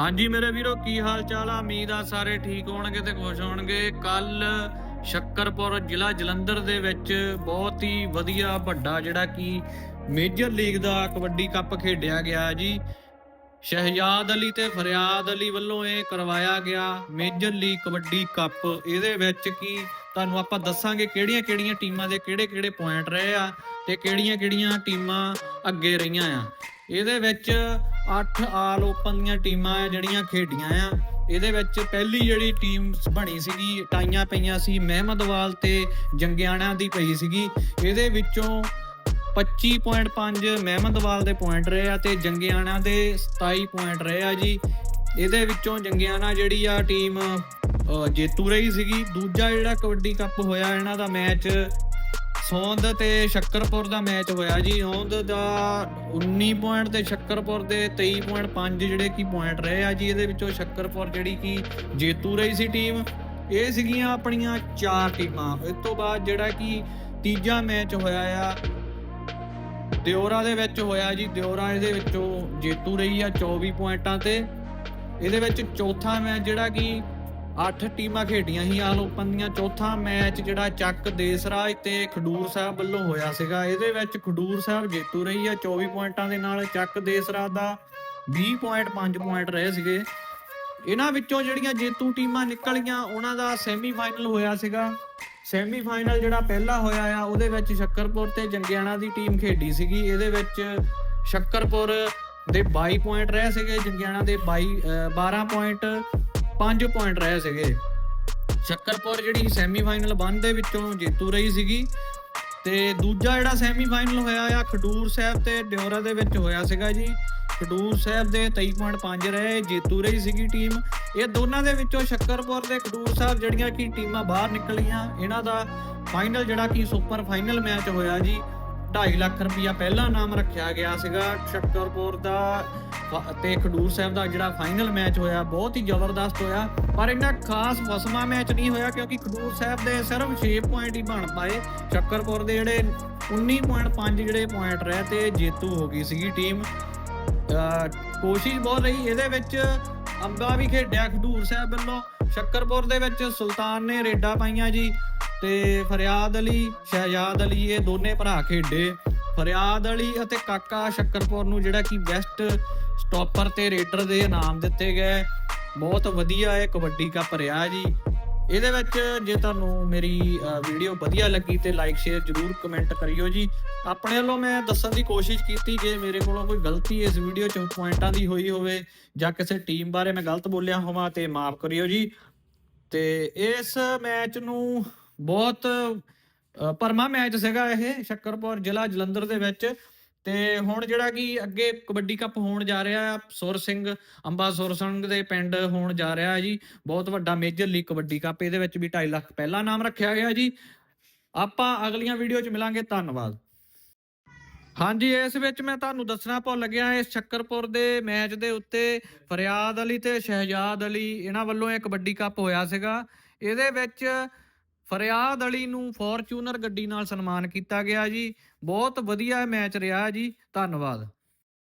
ਹਾਂਜੀ ਮੇਰੇ ਵੀਰੋ, ਕੀ ਹਾਲ ਚਾਲ ਆ? ਉਮੀਦ ਆ ਸਾਰੇ ਠੀਕ ਹੋਣਗੇ ਤੇ ਖੁਸ਼ ਹੋਣਗੇ। ਕੱਲ ਸ਼ੱਕਰਪੁਰ ਜ਼ਿਲ੍ਹਾ ਜਲੰਧਰ ਦੇ ਵਿੱਚ ਬਹੁਤ ਹੀ ਵਧੀਆ ਵੱਡਾ ਜਿਹੜਾ ਕਿ ਮੇਜਰ ਲੀਗ ਦਾ ਕਬੱਡੀ ਕੱਪ ਖੇਡਿਆ ਗਿਆ ਜੀ। ਸ਼ਹਿਜਾਦ ਅਲੀ ਤੇ ਫਰਿਆਦ ਅਲੀ ਵੱਲੋਂ ਇਹ ਕਰਵਾਇਆ ਗਿਆ ਮੇਜਰ ਲੀਗ ਕਬੱਡੀ ਕੱਪ। ਇਹਦੇ ਵਿੱਚ ਕੀ ਤੁਹਾਨੂੰ ਆਪਾਂ ਦੱਸਾਂਗੇ ਕਿਹੜੀਆਂ-ਕਿਹੜੀਆਂ ਟੀਮਾਂ ਦੇ ਕਿਹੜੇ-ਕਿਹੜੇ ਪੁਆਇੰਟ ਰਹੇ ਆ ਤੇ ਕਿਹੜੀਆਂ-ਕਿਹੜੀਆਂ ਟੀਮਾਂ ਅੱਗੇ ਰਹੀਆਂ ਆ। ਇਹਦੇ ਵਿੱਚ 8 ਆਲ ਓਪਨ ਦੀਆਂ ਟੀਮਾਂ ਆ, ਜਿਹੜੀਆਂ ਖੇਡੀਆਂ ਆ। ਇਹਦੇ ਵਿੱਚ ਪਹਿਲੀ ਜਿਹੜੀ ਟੀਮ ਬਣੀ ਸੀਗੀ, ਟਾਈਆਂ ਪਈਆਂ ਸੀ ਮਹਿਮਦਵਾਲ ਤੇ ਜੰਗਿਆਣਾ ਦੀ ਪਈ ਸੀਗੀ। ਇਹਦੇ ਵਿੱਚੋਂ 25.5 ਮਹਿਮਦਵਾਲ ਦੇ ਪੁਆਇੰਟ ਰਹੇ ਆ ਤੇ ਜੰਗਿਆਣਾ ਦੇ 27 ਪੁਆਇੰਟ ਰਹੇ ਆ ਜੀ। ਇਹਦੇ ਵਿੱਚੋਂ ਜੰਗਿਆਣਾ ਜਿਹੜੀ ਆ ਟੀਮ ਜੇਤੂ ਰਹੀ ਸੀਗੀ। ਦੂਜਾ ਜਿਹੜਾ ਕਬੱਡੀ ਕੱਪ ਹੋਇਆ, ਇਹਨਾਂ ਦਾ ਮੈਚ ਸੌਂਦ ਤੇ ਸ਼ੱਕਰਪੁਰ ਦਾ ਮੈਚ ਹੋਇਆ ਜੀ। ਸੌਂਦ ਦਾ 19 ਪੁਆਇੰਟ ਤੇ ਸ਼ੱਕਰਪੁਰ ਦੇ 23.5 ਜਿਹੜੇ ਕੀ ਪੁਆਇੰਟ ਰਹੇ ਆ ਜੀ। ਇਹਦੇ ਵਿੱਚੋਂ ਸ਼ੱਕਰਪੁਰ ਜਿਹੜੀ ਕੀ ਜੇਤੂ ਰਹੀ ਸੀ ਟੀਮ, ਇਹ ਸੀਗੀਆਂ ਆਪਣੀਆਂ ਚਾਰ ਟੀਮਾਂ। ਇਸ ਤੋਂ ਬਾਅਦ ਜਿਹੜਾ ਕੀ ਤੀਜਾ ਮੈਚ ਹੋਇਆ ਆ, ਦਿਓਰਾ ਦੇ ਵਿੱਚ ਹੋਇਆ ਜੀ। ਦਿਓਰਾ ਇਹਦੇ ਵਿੱਚੋਂ ਜੇਤੂ ਰਹੀ ਆ 24 ਪੁਆਇੰਟਾਂ ਤੇ। ਇਹਦੇ ਵਿੱਚ ਚੌਥਾ ਮੈਚ ਜਿਹੜਾ ਕਿ 8 ਟੀਮਾਂ ਖੇਡੀਆਂ ਸੀ ਆਲ ਓਪਨ ਦੀਆਂ। ਚੌਥਾ ਮੈਚ ਜਿਹੜਾ ਚੱਕ ਦੇਸਰਾਜ ਤੇ ਖਡੂਰ ਸਾਹਿਬ ਵੱਲੋਂ ਹੋਇਆ ਸੀਗਾ। ਇਹਦੇ ਵਿੱਚ ਖਡੂਰ ਸਾਹਿਬ ਜੇਤੂ ਰਹੀ ਆ। 24 ਪੁਆਇੰਟਾਂ ਦੇ ਨਾਲ ਚੱਕ ਦੇਸਰਾਜ ਦਾ 20.5 ਪੁਆਇੰਟ ਰਹੇ ਸੀਗੇ। ਇਹਨਾਂ ਵਿੱਚੋਂ ਜਿਹੜੀਆਂ ਜੇਤੂ ਟੀਮਾਂ ਨਿਕਲੀਆਂ, ਉਹਨਾਂ ਦਾ ਸੈਮੀਫਾਈਨਲ ਹੋਇਆ ਸੀਗਾ। ਸੈਮੀਫਾਈਨਲ ਜਿਹੜਾ ਪਹਿਲਾ ਹੋਇਆ ਆ, ਉਹਦੇ ਵਿੱਚ ਸ਼ੱਕਰਪੁਰ ਤੇ ਜੰਗਿਆਣਾ ਦੀ ਟੀਮ ਖੇਡੀ ਸੀਗੀ। ਇਹਦੇ ਵਿੱਚ ਸ਼ੱਕਰਪੁਰ ਦੇ 22 ਪੁਆਇੰਟ ਰਹੇ ਸੀਗੇ, ਜੰਗਿਆਣਾ ਦੇ 22 ਅਹ 12 ਪੁਆਇੰਟ 5 ਪੁਆਇੰਟ ਰਹੇ ਸੀਗੇ। ਸ਼ੱਕਰਪੁਰ ਜਿਹੜੀ ਸੈਮੀਫਾਈਨਲ 1 ਦੇ ਵਿੱਚੋਂ ਜੇਤੂ ਰਹੀ ਸੀਗੀ ਤੇ ਦੂਜਾ ਜਿਹੜਾ ਸੈਮੀਫਾਈਨਲ ਹੋਇਆ ਆ, ਖਡੂਰ ਸਾਹਿਬ ਤੇ ਡਿਓਰਾ ਦੇ ਵਿੱਚ ਹੋਇਆ ਸੀਗਾ ਜੀ। ਖਡੂਰ ਸਾਹਿਬ ਦੇ 23.5 ਰਹੇ, ਜੇਤੂ ਰਹੀ ਸੀਗੀ ਟੀਮ ਇਹ ਦੋਨਾਂ ਦੇ ਵਿੱਚੋਂ ਸ਼ੱਕਰਪੁਰ ਤੇ ਖਡੂਰ ਸਾਹਿਬ ਜਿਹੜੀਆਂ ਕਿ ਟੀਮਾਂ ਬਾਹਰ ਨਿਕਲੀਆਂ, ਇਹਨਾਂ ਦਾ ਫਾਈਨਲ ਜਿਹੜਾ ਕਿ ਸੁਪਰ ਫਾਈਨਲ ਮੈਚ ਹੋਇਆ ਜੀ। 2.5 ਲੱਖ ਰੁਪਇਆ ਪਹਿਲਾ ਨਾਮ ਰੱਖਿਆ ਗਿਆ ਸੀਗਾ ਸ਼ੱਕਰਪੁਰ ਦਾ। ਫ- ਤੇ ਖਡੂਰ ਸਾਹਿਬ ਦਾ ਜਿਹੜਾ ਫਾਈਨਲ ਮੈਚ ਹੋਇਆ, ਬਹੁਤ ਹੀ ਜ਼ਬਰਦਸਤ ਹੋਇਆ। ਪਰ ਇੰਨਾ ਖਾਸ ਫਸਮਾ ਮੈਚ ਨਹੀਂ ਹੋਇਆ ਕਿਉਂਕਿ ਖਡੂਰ ਸਾਹਿਬ ਦੇ ਸਿਰਫ 6 ਪੁਆਇੰਟ ਹੀ ਬਣ ਪਾਏ। ਸ਼ੱਕਰਪੁਰ ਦੇ ਜਿਹੜੇ 19.5 ਜਿਹੜੇ ਪੁਆਇੰਟ ਰਹੇ ਤੇ ਜੇਤੂ ਹੋ ਗਈ ਸੀਗੀ ਟੀਮ। ਕੋਸ਼ਿਸ਼ ਬਹੁਤ ਰਹੀ। ਇਹਦੇ ਵਿੱਚ ਅੰਬਾ ਵੀ ਖੇਡਿਆ ਖਡੂਰ ਸਾਹਿਬ ਵੱਲੋਂ। ਸ਼ੱਕਰਪੁਰ ਦੇ ਵਿੱਚ ਸੁਲਤਾਨ ਨੇ ਰੇਡਾ ਪਾਈਆਂ ਜੀ ਤੇ ਫਰਿਆਦ ਅਲੀ, ਸ਼ਹਿਜਾਦ ਅਲੀ, ਇਹ ਦੋਨੇ ਭਰਾ ਖੇਡੇ। ਫਰਿਆਦ ਅਲੀ ਅਤੇ ਕਾਕਾ ਸ਼ੱਕਰਪੁਰ ਨੂੰ ਜਿਹੜਾ ਕਿ ਬੈਸਟ ਸਟਾਪਰ ਤੇ ਰੇਡਰ ਦੇ ਇਨਾਮ ਦਿੱਤੇ ਗਏ। ਬਹੁਤ ਵਧੀਆ ਇਹ ਕਬੱਡੀ ਕੱਪ ਰਿਹਾ ਜੀ। ਇਹਦੇ ਵਿੱਚ ਜੇ ਤੁਹਾਨੂੰ ਮੇਰੀ ਵੀਡੀਓ ਵਧੀਆ ਲੱਗੀ ਤੇ ਲਾਈਕ ਸ਼ੇਅਰ ਜਰੂਰ ਕਮੈਂਟ ਕਰਿਓ ਜੀ। ਆਪਣੇ ਵੱਲੋਂ ਮੈਂ ਦੱਸਣ ਦੀ ਕੋਸ਼ਿਸ਼ ਕੀਤੀ ਜੇ ਮੇਰੇ ਕੋਲੋਂ ਕੋਈ ਗਲਤੀ ਇਸ ਵੀਡੀਓ 'ਚ ਪੁਆਇੰਟਾਂ ਦੀ ਹੋਈ ਹੋਵੇ ਜਾਂ ਕਿਸੇ ਟੀਮ ਬਾਰੇ ਮੈਂ ਗਲਤ ਬੋਲਿਆ ਹੋਵਾਂ ਤੇ ਮਾਫ ਕਰਿਓ ਜੀ। ਤੇ ਇਸ ਮੈਚ ਨੂੰ ਬਹੁਤ ਅ, ਮੈਚ ਸੀਗਾ ਇਹ ਸ਼ੱਕਰਪੁਰ ਜ਼ਿਲ੍ਹਾ ਜਲੰਧਰ ਦੇ ਵਿੱਚ। ਤੇ ਹੁਣ ਜਿਹੜਾ ਕਿ ਅੱਗੇ ਕਬੱਡੀ ਕੱਪ ਹੋਣ ਜਾ ਰਿਹਾ ਆ, ਸੁਰ ਸਿੰਘ, ਅੰਬਾ ਸੁਰ ਸਿੰਘ ਦੇ ਪਿੰਡ ਹੋਣ ਜਾ ਰਿਹਾ ਹੈ ਜੀ। ਬਹੁਤ ਵੱਡਾ ਮੇਜਰ ਲੀਗ ਕਬੱਡੀ ਕੱਪ, ਇਹਦੇ ਵਿੱਚ ਵੀ 2.5 ਲੱਖ ਪਹਿਲਾ ਨਾਮ ਰੱਖਿਆ ਗਿਆ ਜੀ। ਆਪਾਂ ਅਗਲੀਆਂ ਵੀਡੀਓ 'ਚ ਮਿਲਾਂਗੇ, ਧੰਨਵਾਦ। ਹਾਂਜੀ, ਇਸ ਵਿੱਚ ਮੈਂ ਤੁਹਾਨੂੰ ਦੱਸਣਾ ਭੁੱਲ ਗਿਆ, ਇਸ ਸ਼ੱਕਰਪੁਰ ਦੇ ਮੈਚ ਦੇ ਉੱਤੇ ਫਰਿਆਦ ਅਲੀ ਤੇ ਸ਼ਹਿਜਾਦ ਅਲੀ, ਇਹਨਾਂ ਵੱਲੋਂ ਇਹ ਕਬੱਡੀ ਕੱਪ ਹੋਇਆ ਸੀਗਾ। ਇਹਦੇ ਵਿੱਚ ਫਰਿਆਦ ਅਲੀ ਨੂੰ ਫੋਰਚੂਨਰ ਗੱਡੀ ਨਾਲ ਸਨਮਾਨ ਕੀਤਾ ਗਿਆ ਜੀ। ਬਹੁਤ ਵਧੀਆ ਮੈਚ ਰਿਹਾ ਜੀ। ਧੰਨਵਾਦ।